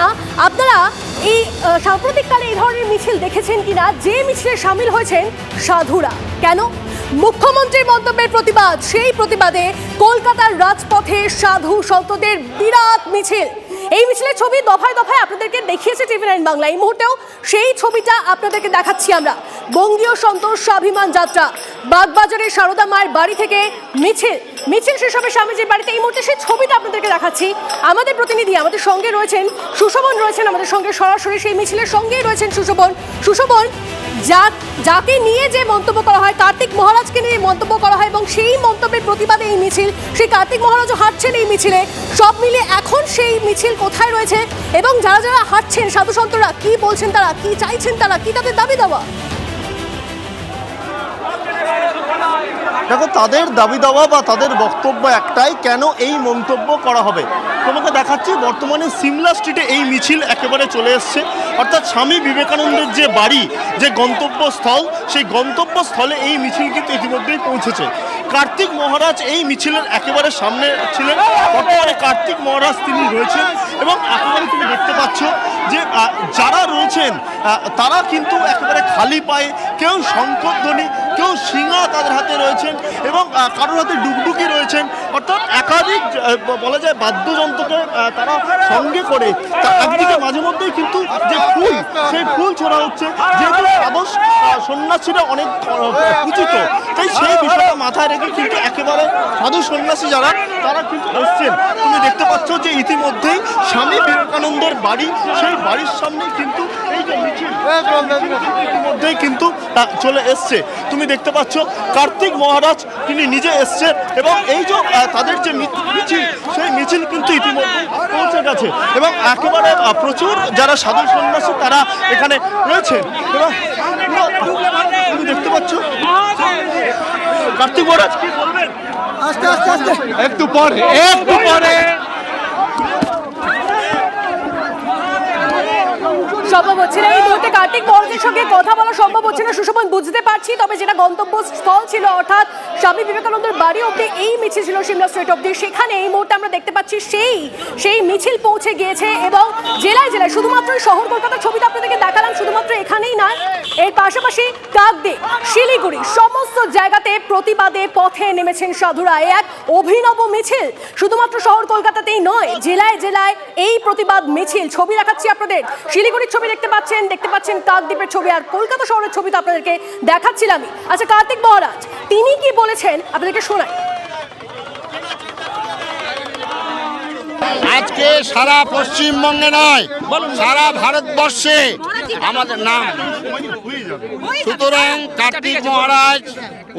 না, আপনারা এই সাম্প্রতিককালে এই ধরনের মিছিল দেখেছেন কিনা? যে মিছিলে সামিল হয়েছেন সাধুরা। কেন? মুখ্যমন্ত্রীর মন্তব্যের প্রতিবাদ, সেই প্রতিবাদে কলকাতার রাজপথে সাধু সন্তদের বিরাট মিছিল। এই মিছিলের ছবি দফায় দফায় আপনাদেরকে দেখিয়েছে টিভি নাইন বাংলা। এই মুহূর্তেও সেই ছবিটা আপনাদেরকে দেখাচ্ছি আমরা। বঙ্গীয় সন্তোষ স্বাভিমান যাত্রা। বাগবাজারের সারদা মায়ের বাড়ি থেকে মিছিল। মিছিল শেষ হবে স্বামীজির বাড়িতে। এই মুহূর্তে সেই ছবিটা আপনাদেরকে দেখাচ্ছি। আমাদের প্রতিনিধি আমাদের সঙ্গে রয়েছেন সুশোভন রয়েছেন আমাদের সঙ্গে সরাসরি সেই মিছিলের সঙ্গেই রয়েছেন সুশোভন। সুশোভন, যা যাকে নিয়ে যে মন্তব্য করা হয়, কার্তিক মহারাজকে নিয়ে মন্তব্য করা হয় এবং সেই মন্তব্যের প্রতিবাদে এই মিছিল, সেই কার্তিক মহারাজও হাঁটছেন এই মিছিলে। সব মিলে এখন সেই মিছিল কোথায় রয়েছে এবং যারা যারা হাঁটছেন সাধু সন্তরা কি বলছেন তারা, কি চাইছেন তারা, কি তাদের দাবি দাওয়া? দেখো, তাদের দাবি দাওয়া বা তাদের বক্তব্য একটাই, কেন এই মন্তব্য করা হবে? তোমাকে দেখাচ্ছি, বর্তমানে সিমলা স্ট্রিটে এই মিছিল একেবারে চলে এসছে। অর্থাৎ স্বামী বিবেকানন্দের যে বাড়ি, যে গন্তব্যস্থল, সেই গন্তব্যস্থলে এই মিছিল কিন্তু ইতিমধ্যেই পৌঁছেছে। কার্তিক মহারাজ এই মিছিলের একেবারে সামনে ছিলেন। বর্তমানে কার্তিক মহারাজ তিনি রয়েছেন এবং একেবারে তুমি দেখতে পাচ্ছ যে যারা রয়েছেন তারা কিন্তু একেবারে খালি পায়ে, কেউ শঙ্করধ্বনি তাদের হাতে রয়েছেন এবং কারোর হাতে ডুকডুকি রয়েছেন। অর্থাৎ একাধিক বলা যায় বাদ্যযন্ত্রকে তারা সঙ্গে করে। একদিকে মাঝে মধ্যেই কিন্তু যে ফুল, সেই ফুল ছোড়া হচ্ছে। যেহেতু সন্ন্যাসীরা অনেক পূজিত তাই সেই বিষয়টা মাথায় রেখে কিন্তু একেবারে সাধু সন্ন্যাসী যারা, তারা কিন্তু এসছেন। তুমি দেখতে পাচ্ছ যে ইতিমধ্যেই স্বামী বিবেকানন্দের বাড়ি, সেই বাড়ির সামনে কিন্তু এই যে মিছিল ইতিমধ্যেই কিন্তু চলে এসছে। তুমি দেখতে পাচ্ছ কার্তিক মহারাজ, তিনি নিজে এসছেন এবং এই যে তাদের যে মিছিল, সেই মিছিল কিন্তু ইতিমধ্যে পৌঁছে গেছে এবং একেবারে প্রচুর যারা সাধু সন্ন্যাসী তারা এখানে রয়েছেন। এবং তুমি দেখতে পাচ্ছ কার্তিক মহারাজ কি বলবেন আস্তে আস্তে আস্তে একটু পরে একটু পরে সম্ভব হচ্ছে না। এই মুহূর্তে কার্তিক সঙ্গে কথা বলা সম্ভব হচ্ছে না। সুশোভন, বুঝতে পারছি, তবে যেটা গন্তব্যস্থল ছিল, অর্থাৎ স্বামী বিবেকানন্দের বাড়ি অব্দি এই মিছিল ছিল সিমলা অব্দি সেখানে এই মুহূর্তে আমরা দেখতে পাচ্ছি সেই সেই মিছিল পৌঁছে গিয়েছে এবং জেলায় জেলায়, শুধুমাত্র শহর কলকাতার ছবিটা আপনাদেরকে দেখালাম, শুধুমাত্র এখানেই নয়, এর পাশাপাশি কাকদে শিলিগুড়ি, সমস্ত জায়গাতে প্রতিবাদে পথে নেমেছেন সাধুরা এক অভিনব মিছিল, শুধুমাত্র শহর কলকাতাতেই নয়, জেলায় জেলায় এই প্রতিবাদ মিছিল। ছবি দেখাচ্ছি আপনাদের, শিলিগুড়ির ছবি দেখতে পাচ্ছেন দেখতে পাচ্ছেন কাকদ্বীপের ছবি আর কলকাতা শহরের ছবি তো আপনাদেরকে দেখাচ্ছিলামই। আচ্ছা কার্তিক মহারাজ তিনি কি বলেছেন? আপনাদেরকে শোনাই। আজকে সারা পশ্চিমবঙ্গে নয় সারা ভারতবর্ষে আমাদের নাম। সুতরাং কার্তিক মহারাজ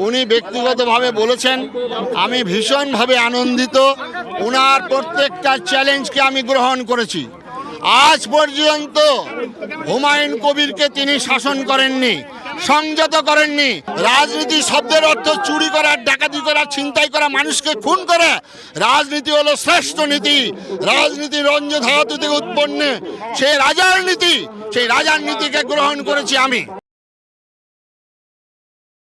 উনি ব্যক্তিগতভাবে বলেছেন আমি ভীষণভাবে আনন্দিত উনার প্রত্যেকটা চ্যালেঞ্জকে আমি গ্রহণ করেছি। আজ পর্যন্ত হুমায়ুন কবিরকে তিনি শাসন করেননি, সংযত করেননি, রাজনীতি শব্দের অর্থ চুরি করা, ডাকাতি করা, ছিনতাই করা, মানুষকে খুন করা, রাজনীতি হলো শ্রেষ্ঠ নীতি, রাজনীতি রঞ্জ ধাতু থেকে উৎপন্ন সেই রাজার নীতি, সেই রাজার নীতিকে গ্রহণ করেছি আমি।